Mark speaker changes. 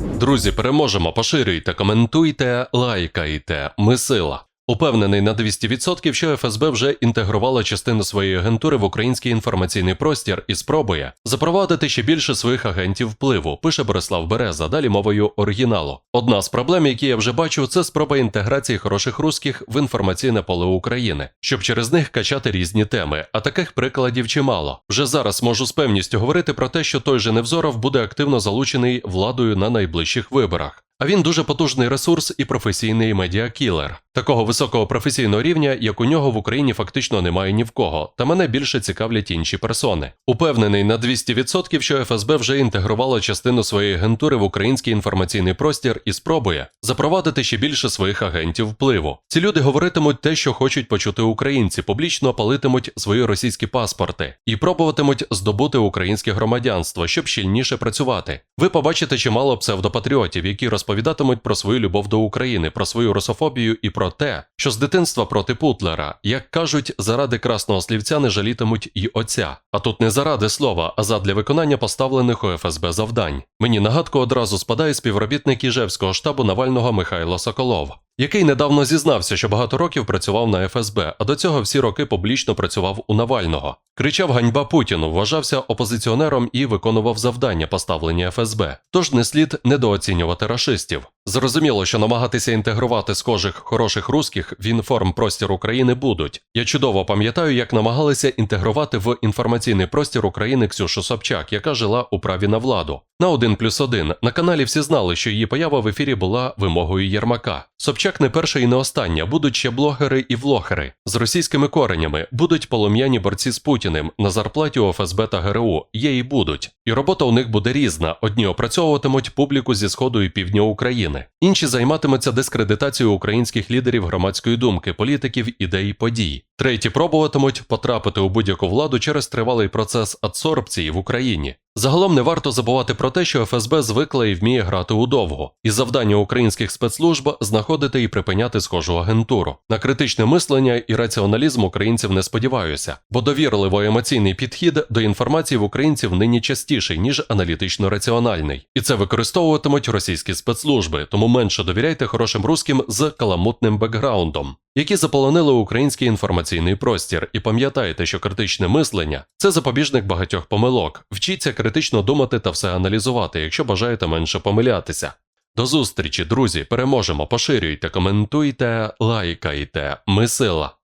Speaker 1: Друзі, переможемо, поширюйте, коментуйте, лайкайте. Ми сила. Упевнений на 200%, що ФСБ вже інтегрувала частину своєї агентури в український інформаційний простір і спробує запровадити ще більше своїх агентів впливу, пише Борислав Береза, далі мовою оригіналу. Одна з проблем, які я вже бачу, це спроба інтеграції хороших русських в інформаційне поле України, щоб через них качати різні теми. А таких прикладів чимало. Вже зараз можу з певністю говорити про те, що той же Невзоров буде активно залучений владою на найближчих виборах. А він дуже потужний ресурс і професійний медіакілер. Такого високого професійного рівня, як у нього в Україні фактично немає ні в кого, та мене більше цікавлять інші персони. Упевнений на 200%, що ФСБ вже інтегрувала частину своєї агентури в український інформаційний простір і спробує запровадити ще більше своїх агентів впливу. Ці люди говоритимуть те, що хочуть почути українці, публічно палитимуть свої російські паспорти і пробуватимуть здобути українське громадянство, щоб щільніше працювати. Ви побачите чимало псевдопатріотів, які розповідатимуть про свою любов до України, про свою русофобію і про те, що з дитинства проти Путлера, як кажуть, заради красного слівця не жалітимуть і отця. А тут не заради слова, а задля виконання поставлених у ФСБ завдань. Мені нагадку одразу спадає співробітник Іжевського штабу Навального Михайло Соколов. Який недавно зізнався, що багато років працював на ФСБ, а до цього всі роки публічно працював у Навального. Кричав ганьба Путіну, вважався опозиціонером і виконував завдання, поставлені ФСБ. Тож не слід недооцінювати рашистів. Зрозуміло, що намагатися інтегрувати схожих хороших русських в інформпростір України будуть. Я чудово пам'ятаю, як намагалися інтегрувати в інформаційний простір України Ксюшу Собчак, яка жила у праві на владу. На 1 плюс 1 на каналі всі знали, що її поява в ефірі була вимогою Єрмака. Собчак не перша і не остання, будуть ще блогери і влогери з російськими коренями, будуть полум'яні борці з Путіним на зарплаті у ФСБ та ГРУ. Є і будуть. І робота у них буде різна. Одні опрацьовуватимуть публіку зі сходу і півдня України, інші займатимуться дискредитацією українських лідерів громадської думки, політиків, ідей, подій. Треті пробуватимуть потрапити у будь-яку владу через тривалий процес адсорбції в Україні. Загалом не варто забувати про те, що ФСБ звикла і вміє грати удовго, і завдання українських спецслужб знаходити і припиняти схожу агентуру. На критичне мислення і раціоналізм українців не сподіваюся, бо довірливо емоційний підхід до інформації в українців нині частіший, ніж аналітично раціональний, і це використовуватимуть російські спецслужби, тому менше довіряйте хорошим русським з каламутним бекграундом. Які заполонили український інформаційний простір, і пам'ятайте, що критичне мислення це запобіжник багатьох помилок. Вчіться критично думати та все аналізувати, якщо бажаєте менше помилятися. До зустрічі, друзі! Переможемо! Поширюйте, коментуйте, лайкайте. Ми сила!